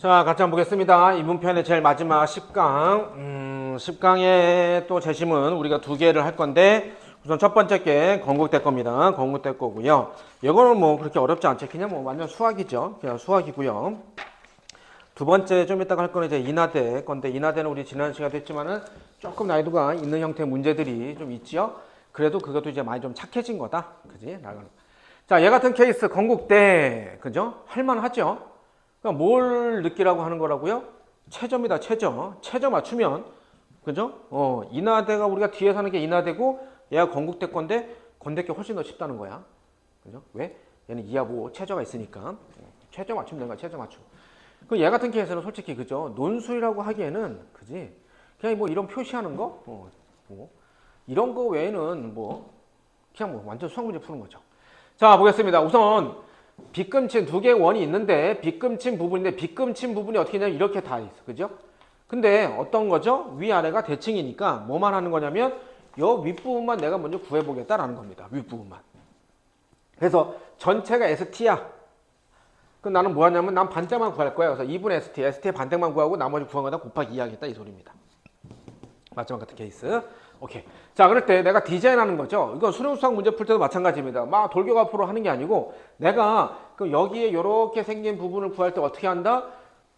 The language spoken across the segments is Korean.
자, 같이 한번 보겠습니다. 이번 편의 제일 마지막 10강. 음, 10강의 또 재심은 우리가 두 개를 할 건데, 우선 첫 번째 게 건국대 겁니다. 건국대 거고요. 이거는 뭐 그렇게 어렵지 않죠. 그냥 뭐 완전 수학이죠. 그냥 수학이고요. 두 번째 좀 이따가 할 거는 이제 인하대 건데, 인하대는 우리 지난 시간에 했지만은 조금 난이도가 있는 형태의 문제들이 좀 있지요. 그래도 그것도 이제 많이 좀 착해진 거다. 그지? 자, 얘 같은 케이스 건국대. 그죠? 할만하죠? 그러니까 뭘 느끼라고 하는 거라고요? 최저입니다, 최저. 최저 맞추면, 그죠? 어, 인하대가 우리가 뒤에 사는 게 인하대고, 얘가 건국대 건데, 건대께 훨씬 더 쉽다는 거야. 그죠? 왜? 얘는 이하고 최저가 있으니까. 최저 맞추면 되는 거야, 최저 맞춤. 그 얘 같은 케이스는 솔직히, 그죠? 논술이라고 하기에는, 그지? 그냥 뭐 이런 표시하는 거? 어, 뭐. 이런 거 외에는 뭐, 그냥 뭐 완전 수학 문제 푸는 거죠. 자, 보겠습니다. 우선, 빗금친 두 개의 원이 있는데 빗금친 부분인데 빗금친 부분이 어떻게 되냐면 이렇게 다 있어. 그죠? 근데 어떤 거죠? 위아래가 대칭이니까 뭐만 하는 거냐면 요 윗부분만 내가 먼저 구해 보겠다라는 겁니다. 윗부분만. 그래서 전체가 ST야. 그럼 나는 뭐 하냐면 난 반대만 구할 거야. 그래서 2분의 ST, ST의 반대만 구하고 나머지 구한 거다 곱하기 2 하겠다 이 소리입니다. 마지막 같은 케이스. 오케이. 자, 그럴 때 내가 디자인하는 거죠. 이건 수능 수학 문제 풀 때도 마찬가지입니다. 막 돌격 앞으로 하는 게 아니고 내가 그 여기에 이렇게 생긴 부분을 구할 때 어떻게 한다?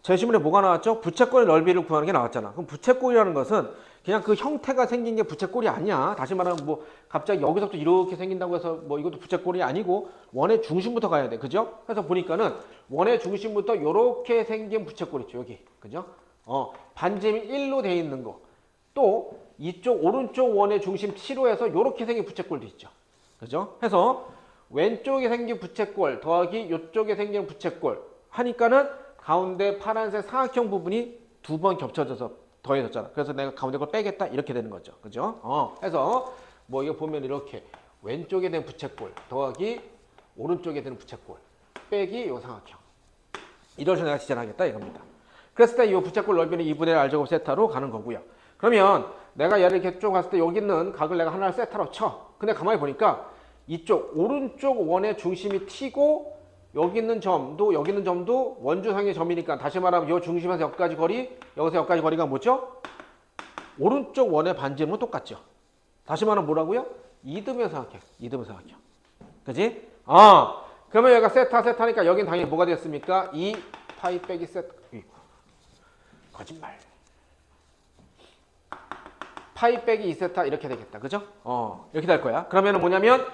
제시문에 뭐가 나왔죠? 부채꼴의 넓이를 구하는 게 나왔잖아. 그럼 부채꼴이라는 것은 그냥 그 형태가 생긴 게 부채꼴이 아니야. 다시 말하면 뭐 갑자기 여기서부터 이렇게 생긴다고 해서 뭐 이것도 부채꼴이 아니고 원의 중심부터 가야 돼. 그죠? 그래서 보니까는 원의 중심부터 이렇게 생긴 부채꼴 있죠. 여기. 그죠? 어, 반지름이 1로 돼 있는 거. 또 이쪽 오른쪽 원의 중심 T로 해서 이렇게 생긴 부채꼴도 있죠. 그죠? 해서 왼쪽에 생긴 부채꼴 더하기 이쪽에 생긴 부채꼴 하니까는 가운데 파란색 사각형 부분이 두 번 겹쳐져서 더해졌잖아. 그래서 내가 가운데 걸 빼겠다 이렇게 되는 거죠. 그죠? 어, 해서 뭐 이거 보면 이렇게 왼쪽에 된 부채꼴 더하기 오른쪽에 되는 부채꼴 빼기 요 사각형 이런 식으로 내가 지정하겠다 이겁니다. 그랬을 때 이 부채꼴 넓이는 2분의 1 알제곱 세타로 가는 거고요. 그러면 내가 얘를 이렇게 쭉 갔을 때 여기 있는 각을 내가 하나를 세타로 쳐. 근데 가만히 보니까 이쪽 오른쪽 원의 중심이 T고 여기 있는 점도 여기 있는 점도 원주상의 점이니까 다시 말하면 이 중심에서 여기까지 거리 여기서 여기까지 거리가 뭐죠? 오른쪽 원의 반지름은 똑같죠. 다시 말하면 뭐라고요? 이듬의 사각형. 이듬의 사각형. 그지? 아 그러면 여기가 세타 세타니까 여긴 당연히 뭐가 됐습니까? 2 파이 빼기 세타. 거짓말. 파이 빼기 2세타 이렇게 되겠다. 그죠? 어, 이렇게 될 거야. 그러면 뭐냐면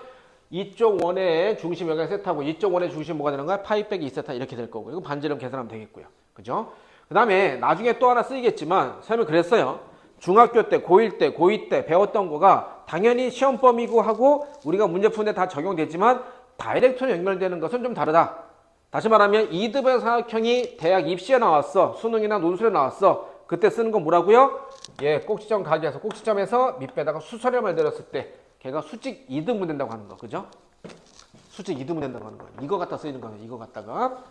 이쪽 원의 중심 여기가 세타고 이쪽 원의 중심 뭐가 되는 거야? 파이 빼기 2세타 이렇게 될 거고. 이거 반지름 계산하면 되겠고요. 그죠? 그 다음에 나중에 또 하나 쓰이겠지만 설명 그랬어요. 중학교 때, 고1 때, 고2 때 배웠던 거가 당연히 시험 범위고 하고 우리가 문제 푸는데 다 적용되지만 다이렉트로 연결되는 것은 좀 다르다. 다시 말하면 이드변 사각형이 대학 입시에 나왔어. 수능이나 논술에 나왔어. 그때 쓰는 건 뭐라고요? 예, 꼭지점 가기에서 꼭지점에서 밑에다가 수설염을 내렸을 때 걔가 수직 이등분 된다고 하는 거. 그죠? 수직 이등분 된다고 하는 거. 이거 갖다 쓰이는 거예요. 이거 갖다가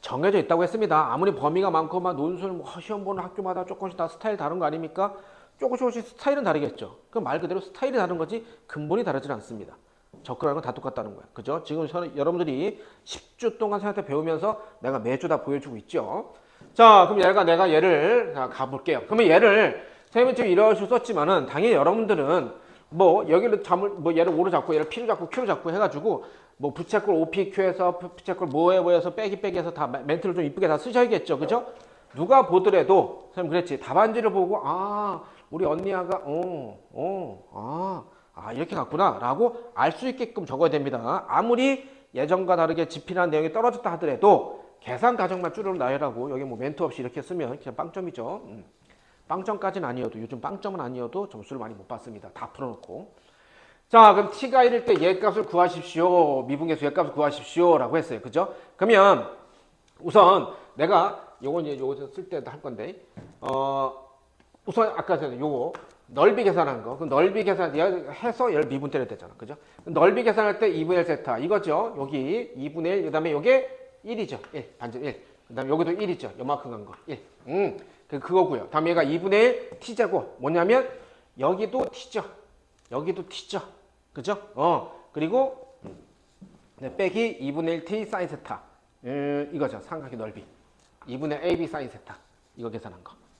정해져 있다고 했습니다. 아무리 범위가 많고 막 논술 뭐 시험 보는 학교마다 조금씩 다 스타일 다른 거 아닙니까? 조금씩 조금씩 스타일은 다르겠죠. 그 말 그대로 스타일이 다른 거지 근본이 다르진 않습니다. 접근하는 건 다 똑같다는 거야. 그죠? 지금 저는 여러분들이 10주 동안 생각해 배우면서 내가 매주 다 보여주고 있죠. 자, 그럼 얘가 내가 얘를 자, 가볼게요. 그러면 얘를 선생님은 지금 이런 식으로 썼지만은 당연히 여러분들은 뭐 여기를 잠을 뭐 얘를 오로 잡고 얘를 P로 잡고 Q로 잡고 해가지고 뭐 부채꼴 OPQ에서 부채꼴 뭐에 뭐에서 빼기 빼기 해서 다 멘트를 좀 이쁘게 다 쓰셔야겠죠. 그죠? 누가 보더라도 선생님 그랬지 답안지를 보고 아 우리 언니아가 어어아 아, 이렇게 갔구나 라고 알 수 있게끔 적어야 됩니다. 아무리 예전과 다르게 집필한 내용이 떨어졌다 하더라도 계산 과정만 줄여 나열하고 여기 뭐 멘트 없이 이렇게 쓰면 그냥 빵점이죠. 음. 빵점까지는 아니어도 요즘 빵점은 아니어도 점수를 많이 못 받습니다. 다 풀어놓고. 자 그럼 t가 1일 때 얘 값을 구하십시오. 미분계수 얘 값을 구하십시오 라고 했어요. 그죠? 그러면 우선 내가 요건 이제 요거 쓸 때도 할 건데 어 우선 아까 전에 요거 넓이 계산한 거. 그 넓이 계산 해서 열 미분 때려야 되잖아. 그죠? 너비 계산할 때 2분의 1 세타. 이거죠. 여기 2분의 1. 그다음에 요게 1이죠. 1. 반절 1. 그 다음에 여기도 1이죠. 요만큼 간 거. 1. 음. 그 그거고요. 다음에 얘가 2분의 1 t제곱. 뭐냐면 여기도 t죠. 여기도 t죠. 그죠? 어. 그리고 네, 빼기 2분의 1 t 사인 세타. 음, 이거죠. 삼각의 넓이. 2분의 AB 사인 세타. 이거 계산한 거.